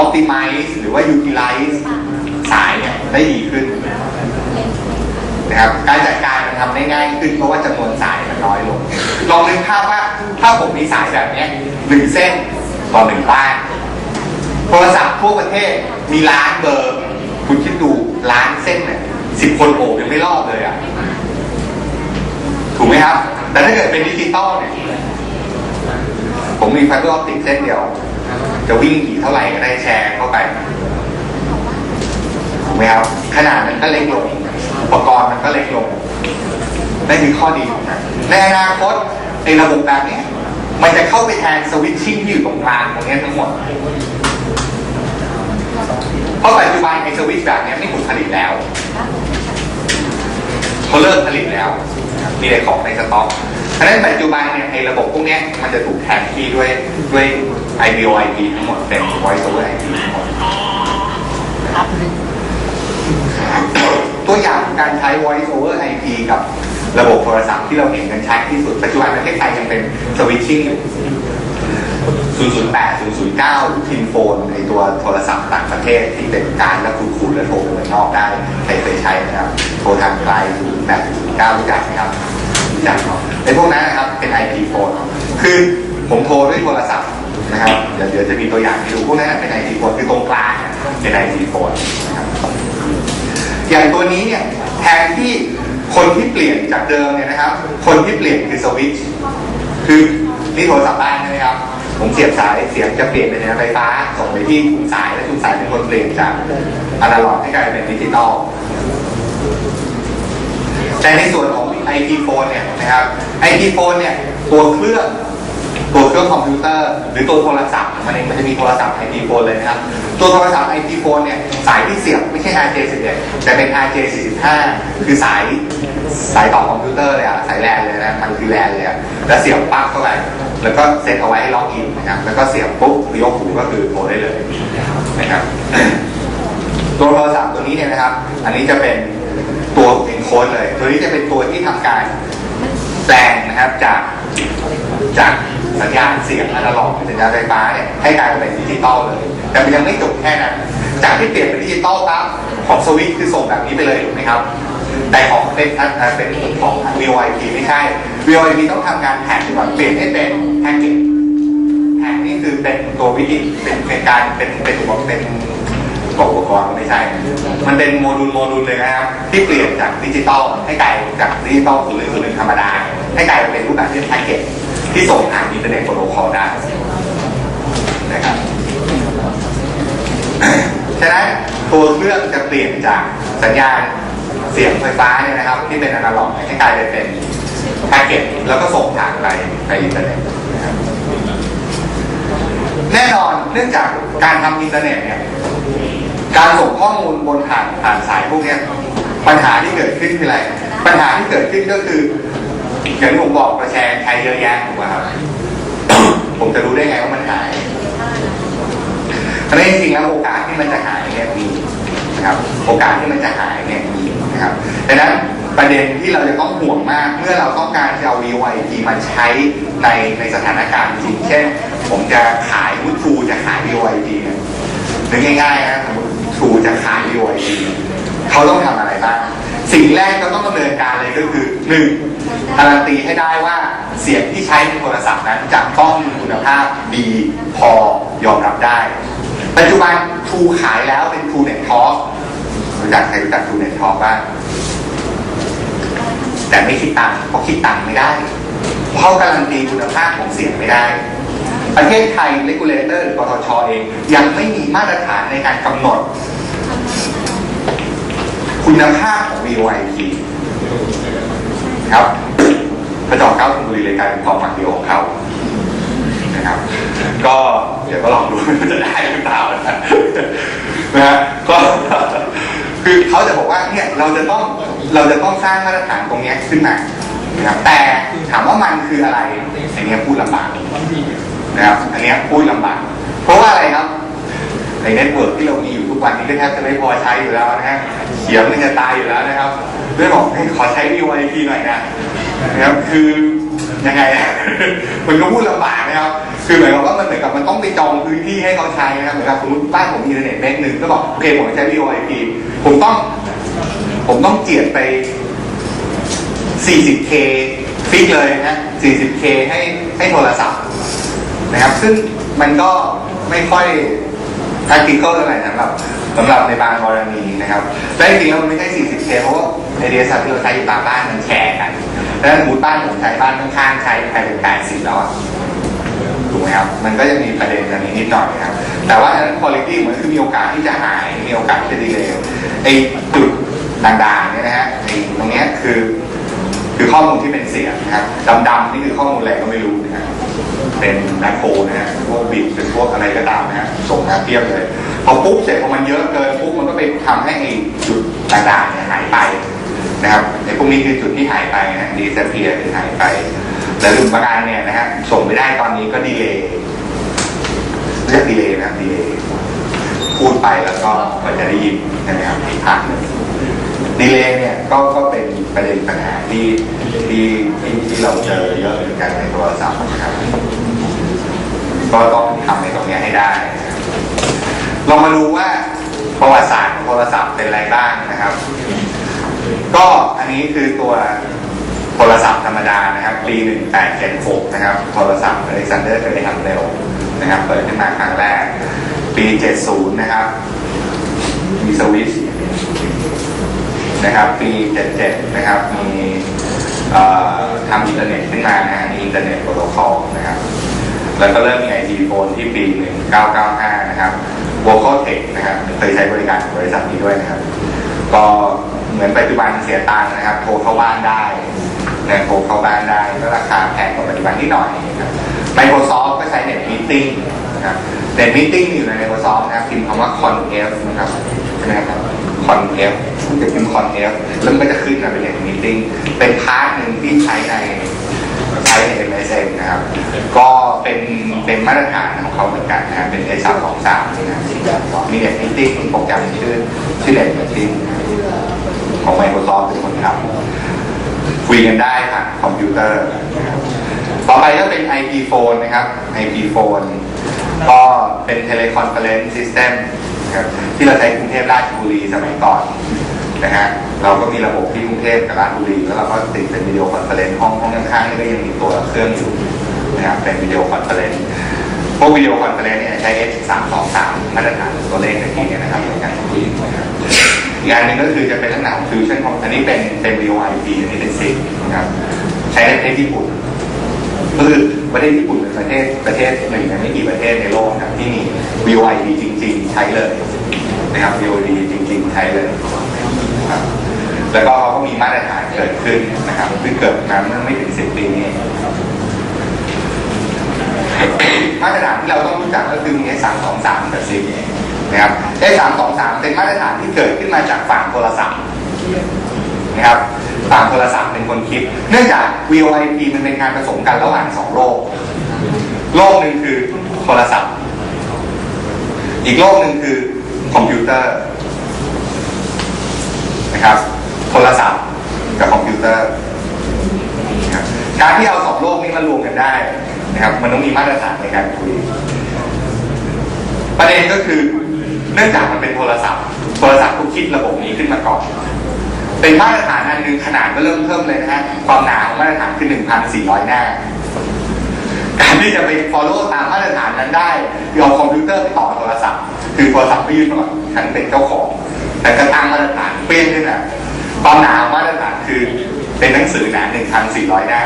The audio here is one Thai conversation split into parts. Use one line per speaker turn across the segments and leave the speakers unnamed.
optimize หรือว่า utilize สายเนี่ยได้ดีขึ้นนะครับการจัดการมันทำได้ง่ายขึ้นเพราะว่าจำนวนสายมันน้อยลง ลองนึกภาพว่าถ้าผมมีสายแบบเนี้ยหนึ่งเส้นต่อหนึ่งบ้านโทรศัพท์ทั่วประเทศมีล้านเบอร์ คุณคิดดูล้านเส้นเนี่ยสิบคนโอบยังไม่รอดเลยอะถูกไหมครับ แต่ถ้าเกิดเป็นดิจิตอลเนี่ยผมมีไฟเบอร์ออปติกเส้นเดียว จะวิ่งกี่เท่าไหร่ก็ได้แชร์เข้าไปถูกไหมครับขนาดมันก็เล็กลงอุปกรณ์มันก็เล็กลงนั่นคือข้อดีของมันในอนาคตในระบบแบบนี้ มันจะเข้าไปแทนสวิตชิ่งที่อยู่ตรงกลางตรงนี้ทั้งหมดเพราะปัจจุบันไอ้สวิตช์แบบนี้ไม่ถูกผลิตแล้วเขาเลิกผลิตแล้ว มีแต่ของในสต็อกเพราะฉะนั้นปัจจุบันเนี่ยไอ้ระบบพวกนี้มันจะถูกแทนที่ด้วยด้วย IPOIP ทั้งหมดเป็น Voice over IP ทั้งหมดตัวอย่างของการใช้ Voice over IP กับระบบโทรศัพท์ที่เราเห็นกันใช้ที่สุด ปัจจุบันประเทศไทยยังเป็นสวิตชิ่งอยู่ 008 009ทินโฟนในตัวโทรศัพท์ต่างประเทศที่เป็นการแล้วคุณคุณแล้วโทรไปเมืองนอกได้ใครเคยใช้นะครับ โทรทางไกล008 009รู้จักไหมครับรู้จักเนาะไอ้พวกนั้นนะครับเป็น IP โฟนคือผมโทรด้วยโทรศัพท์นะครับเดี๋ยวเดี๋ยวจะมีตัวอย่างให้ดูพวกนั้นเป็น IP โฟนคือตรงกลางเนี่ยเป็น IP โฟนนะครับอย่างตัวนี้เนี่ยแทนที่คนที่เปลี่ยนจากเดิมเนี่ยนะครับ คนที่เปลี่ยนคือสวิตช์คือนี่โทรศัพท์บ้านใช่ไหมครับ ผมเสียบสายเสียงจะเปลี่ยนเป็นไฟฟ้าส่งไปที่ถุงสายและถุงสายเป็นคนเปลี่ยนจากอนาล็อกให้กลายเป็นดิจิตอลแต่ในส่วนของ IP phone เนี่ยนะครับ IP phone เนี่ยตัวเครื่อง ตัวเครื่องคอมพิวเตอร์ หรือตัวโทรศัพท์มันเองมันจะมีโทรศัพท์ IP phone เลยนะครับ ตัวโทรศัพท์ IP phone เนี่ยสายที่เสียบไม่ใช่ RJ11 แต่เป็น RJ45 คือสายสายต่อคอมพิวเตอร์เลยอะสายแลนเลยนะมันคือแลนเลยอะแล้วเสียบปั๊กเข้าไปแล้วก็เซ็ตเอาไว้ให้ล็อกอินนะครับแล้วก็เสียบปุ๊บยกหูก็คือโทรได้เลยนะครับตัวโทรศัพท์ตัวนี้เนี่ยนะครับ อันนี้จะเป็นตัวเอนโคดเลย ตัวนี้จะเป็นตัวที่ทำการแปลงนะครับจากจาก สัญญาณเสียงอนาล็อกสัญญาณไฟฟ้าเนี่ยให้กลายเป็นดิจิตอลเลย แต่มันยังไม่จบแค่นั้น จากที่เปลี่ยนเป็นดิจิตอลปั๊บของสวิตช์คือส่งแบบนี้ไปเลยถูกไหมครับ แต่ของเป็นอ่าเป็นของ VoIP ไม่ใช่ VoIP ต้องทำการแท็กก่อนเปลี่ยนให้เป็นแพ็กเกจแผงนี่คือเป็นตัววิธีเป็นเป็นการเป็นเป็นอุปกรณ์เป็นอุปกรณ์ไม่ใช่ มันเป็นโมดูลโมดูลเลยนะครับ ที่เปลี่ยนจากดิจิตอลให้กลายจากดิจิตอลสู่เรื่องหนึ่งธรรมดา ให้กลายเป็นรูปแบบที่แพ็กเกจ ที่ส่งผ่านอินเทอร์เน็ตโปรโตคอลได้นะครับฉะนั้นตัวเครื่องจะเปลี่ยนจากสัญญาณเสียงไฟฟ้าเนี่ยนะครับ ที่เป็นอนาล็อกให้กลายเป็นเป็นแพ็กเกจแล้วก็ส่งผ่านไปไปอินเทอร์เน็ตแน่นอนเนื่องจากการทำอินเทอร์เน็ตเนี่ยการส่งข้อมูลบนผ่านผ่านสายพวกนี้ปัญหาที่เกิดขึ้นคืออะไร ปัญหาที่เกิดขึ้นก็คือ อย่างที่ผมบอกประแชร์ใช้เยอะแยะถูกไหมครับ ผมจะรู้ได้ไงว่ามันหายเพราะนจริงๆแล้วโอกาสที่มันจะหายเนี่ยมีนะครับ โอกาสที่มันจะหายเนี่ยมีนะครับดังนั้นประเด็นที่เราจะต้องห่วงมาก เมื่อเราต้องการจะเอา VoIP มาใช้ในในสถานการณ์จริง เช่น ผมจะขายวุฒูจะขาย VoIP เนี่ยนึกง่ายๆนะสมมติทูจะขาย VoIP เขาต้องทำอะไรบ้าง สิ่งแรกก็ต้องดำเนินการเลยก็คือหนึ่งการันตีให้ได้ว่าเสียงที่ใช้ในโทรศัพท์นั้นจะต้องมีคุณภาพดีพอยอมรับได้ ปัจจุบันทรูขายแล้วเป็นทรูเน็ตทอ k รู้จักใครรู้จักทรูเน็ตทอ k บ้างแต่ไม่คิดตังค์เพราะคิดตังค์ไม่ได้ เพราะการันตีคุณภาพของเสียงไม่ได้ ประเทศไทยเลกูเลเตอร์หรือกทชเองยังไม่มีมาตรฐานในการกำหนด คุณภาพของ VoIP ครับพระจอมเกล้าธนบุรีเลยกลายเป็นความฝันเดียวของเขานะครับ ก็เดี๋ยวก็ลองดูว่าจะได้หรือเปล่านะนะฮะก็คือเขาจะบอกว่าเนี่ยเราจะต้องเราจะต้องสร้างมาตรฐานตรงนี้ขึ้นมานะครับแต่ถามว่ามันคืออะไรอันนี้พูดลำบากนะครับอันนี้พูดลำบาก เพราะว่าอะไรครับในเน็ตเวิร์กที่เรามีอยู่ วันนี้ก็แทบจะไม่พอใช้อยู่แล้วนะฮะเขียวมันจะตายอยู่แล้วนะครับด้วยบอกให้ขอใช้ VoIP หน่อยนะนะครับคือยังไงมันก็พูดลำบากนะครับ คือเหมือนกับว่ามันเหมือนกับมันต้องไปจองพื้นที่ให้เขาใช้นะครับเหมือนกับสมมติบ้านผมมีอินเทอร์เน็ตเมกหนึ่งก็บอกโอเคผมจะใช้ VoIP ผมต้อง ผมต้องเจียดไป 40K ฟิกเลยนะ 40K ให้ให้โทรศัพท์นะครับ ซึ่งมันก็ไม่ค่อย practical เท่าไหร่สำหรับสำหรับในบางกรณีนะครับและจริงๆแล้วมันไม่ใช่ 40K เพราะว่าในเดียสัตว์ที่เราใช้อยู่ตามบ้านมันแชร์กันแล้วสมมติบ้านผมใช้บ้านข้างๆใช้ไปเป็น80แล้วอะถูกไหมครับมันก็จะมีประเด็นอันนี้นิดหน่อยนะครับ แต่ว่าอันนั้นคุณภาพมันคือมีโอกาสที่จะหายมีโอกาสที่จะดีเลยไอจุดด่างๆเนี่ยนะฮะไอตรงเนี้ยคือ คือข้อมูลที่เป็นเสียงนะครับดำๆนี่คือข้อมูลอะไรก็ไม่รู้นะครับเป็นแมคโครนะฮะพวกบิตเป็นพวกอะไรก็ตามนะฮะส่งมาเทียบเลย พอปุ๊บเสร็จพอมันเยอะเกินปุ๊บมันก็ไปทำให้ไอ้จุดต่างๆเนี่ยหายไปนะครับไอ้พวกนี้คือจุดที่หายไปนะดีเซเพียคือหายไปแล้วลุมประการเนี่ยนะฮะส่งไม่ได้ตอนนี้ก็ดีเลย์เรียกดีเลย์นะดีเลย์พูดไปแล้วก็มันจะได้ยินนะครับอีกพักหนึ่ง ดีเลย์เนี่ยก็ก็เป็นประเด็นปัญหาที่ที่ที่ที่เราเจอเยอะเหมือนกันในโทรศัพท์นะครับก็ต้องทำในตรงนี้ให้ได้ลองมาดูว่าประวัติศาสตร์ของโทรศัพท์เป็นอะไรบ้างนะครับ ก็อันนี้คือตัวโทรศัพท์ธรรมดานะครับปี1876นะครับ โทรศัพท์อเล็กซานเดอร์เกรแฮมเบลนะครับ เปิดขึ้นมาครั้งแรก ปี 70 นะครับ มีสวิตช์ นะครับ ปี 77 นะครับ มีทำอินเทอร์เน็ตขึ้นมานะฮะมีอินเทอร์เน็ตโปรโตคอลนะครับ แล้วก็เริ่มมีไอทีโฟนที่ปี 1995 นะครับ Vocal Tech นะครับเคยใช้บริการของบริษัทนี้ด้วยนะครับ ก็เหมือนปัจจุบันเสียตังค์นะครับ โทรเข้าบ้านได้นะโทรเข้าบ้านได้ก็ราคาแพงกว่าปัจจุบันนิดหน่อยนะครับ Microsoft ก็ใช้ Net Meeting นะครับ Net Meeting อยู่ใน Microsoft นะครับพิมพ์คำว่า conf นะครับใช่ไหมครับ conf คุณจะพิมพ์ conf แล้วมันก็จะขึ้นมาเป็น Net Meeting เป็นพาร์ทหนึ่งที่ใช้ในใช้ใน MSN นะครับ ก็เป็นเป็นมาตรฐานของเขาเหมือนกันนะครับเป็น A 3 2 3นะครับมี Net Meeting โปรแกรมชื่อชื่อ Net Meeting ของ Microsoft เป็นคนทำคุยกันได้ผ่านคอมพิวเตอร์ ต่อไปก็เป็น IP phone นะครับ IP phone ก็เป็น teleconference system ครับ ที่เราใช้กรุงเทพราชบุรีสมัยก่อนนะฮะเราก็มีระบบที่กรุงเทพกับราชบุรีแล้วเราก็ติดเป็นวิดีโอคอนเฟอเรนซ์ห้องห้องข้างๆนี่ก็ยังมีตัวเครื่องอยู่นะครับเป็นวิดีโอคอนเฟอเรนซ์พวกวิดีโอคอนเฟอเรนซ์เนี่ยใช้ H 3 2 3มาตรฐานตัวเลขในที่เนี่ยนะครับในการคุยนะครับอีกอันหนึ่งก็คือจะเป็นลักษณะของฟิวชั่นของอันนี้เป็นเป็น VoIP อันนี้เป็นซิกนะครับใช้ในประเทศญี่ปุ่นคือประเทศญี่ปุ่นเป็นประเทศประเทศหนึ่งในไม่กี่ประเทศในโลกนะที่มี VoIP จริง ๆ ใช้เลย นะครับ VoIP จริง ๆ ใช้เลยครับแล้วก็เขาก็มีมาตรฐานเกิดขึ้นนะครับซึ่งเกิดมาเมื่อไม่ถึงสิบปีนี้มาตรฐานที่เราต้องรู้จักก็คือมี S323 กับซิกนะครับ S323 เป็นมาตรฐานที่เกิดขึ้นมาจากฝั่งโทรศัพท์นะครับฝั่งโทรศัพท์เป็นคนคิด เนื่องจาก VoIP มันเป็นการผสมกันระหว่างสองโลก โลกหนึ่งคือโทรศัพท์ อีกโลกหนึ่งคือ คอมพิวเตอร์นะครับ โทรศัพท์กับคอมพิวเตอร์การที่เอาสองโลกนี้มารวมกันได้นะครับมันต้องมีมาตรฐานในการคุย ประเด็นก็คือเนื่องจากมันเป็นโทรศัพท์ โทรศัพท์ก็คิดระบบนี้ขึ้นมาก่อน เป็นมาตรฐานอันหนึ่งขนาดก็เริ่มเพิ่มเลยนะฮะความหนาของมาตรฐานคือ1,400 หน้า การที่จะไป follow ตามมาตรฐานนั้นได้เอาคอมพิวเตอร์ไปต่อโทรศัพท์ คือโทรศัพท์ไปยื่นก่อนฉันเป็นเจ้าของ แต่ก็ตั้งมาตรฐานเปี้ยงขึ้นอะความหนามาตรฐานคือเป็นหนังสือหนา1,400 หน้า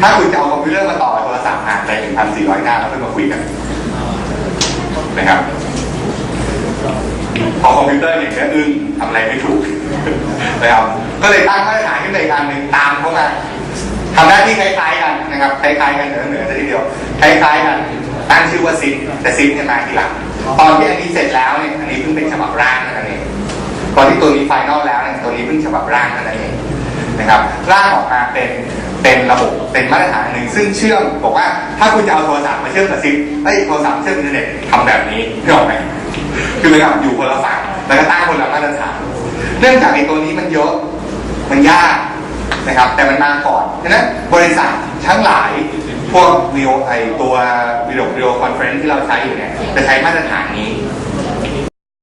ถ้าคุณจะเอาคอมพิวเตอร์มาต่อโทรศัพท์ห่างไป1,400 หน้าแล้วค่อยมาคุยกันนะครับพอคอมพิวเตอร์เนี่ยก็อึ้งทำอะไรไม่ถูกนะครับก็เลยตั้งมาตรฐานขึ้นมาอีกอันหนึ่งตามเข้ามา ทำหน้าที่คล้ายๆกันนะครับคล้ายๆกันเหนือเหนือทีเดียวคล้ายๆกันตั้งชื่อว่าซิปแต่ซิปเนี่ยมาทีหลังตอนที่อันนี้เสร็จแล้วเนี่ยอันนี้เพิ่งเป็นฉบับร่างเท่านั้นเองตอนที่ตัวนี้ไฟนอลแล้วเนี่ยตัวนี้เพิ่งฉบับร่างเท่านั้นเองนะครับร่างออกมาเป็นเป็นระบบเป็นมาตรฐานหนึ่งซึ่งเชื่อมบอกว่าถ้าคุณจะเอาโทรศัพท์มาเชื่อมกับซิปไอ้โทรศัพท์เชื่อมอินเทอร์เน็ตทำแบบนี้นึกออกไหมคือเหมือนกับอยู่คนละฝั่งแล้วก็ตั้งคนละมาตรฐานเนื่องจากไอ้ตัวนี้มันเยอะมันยาก นะครับ แต่มันมาก่อนฉะนั้นบริษัททั้งหลายพวกวิดีโอไอตัววิดีโอวิดีโอคอนเฟรนซ์ที่เราใช้อยู่เนี่ยจะใช้มาตรฐานนี้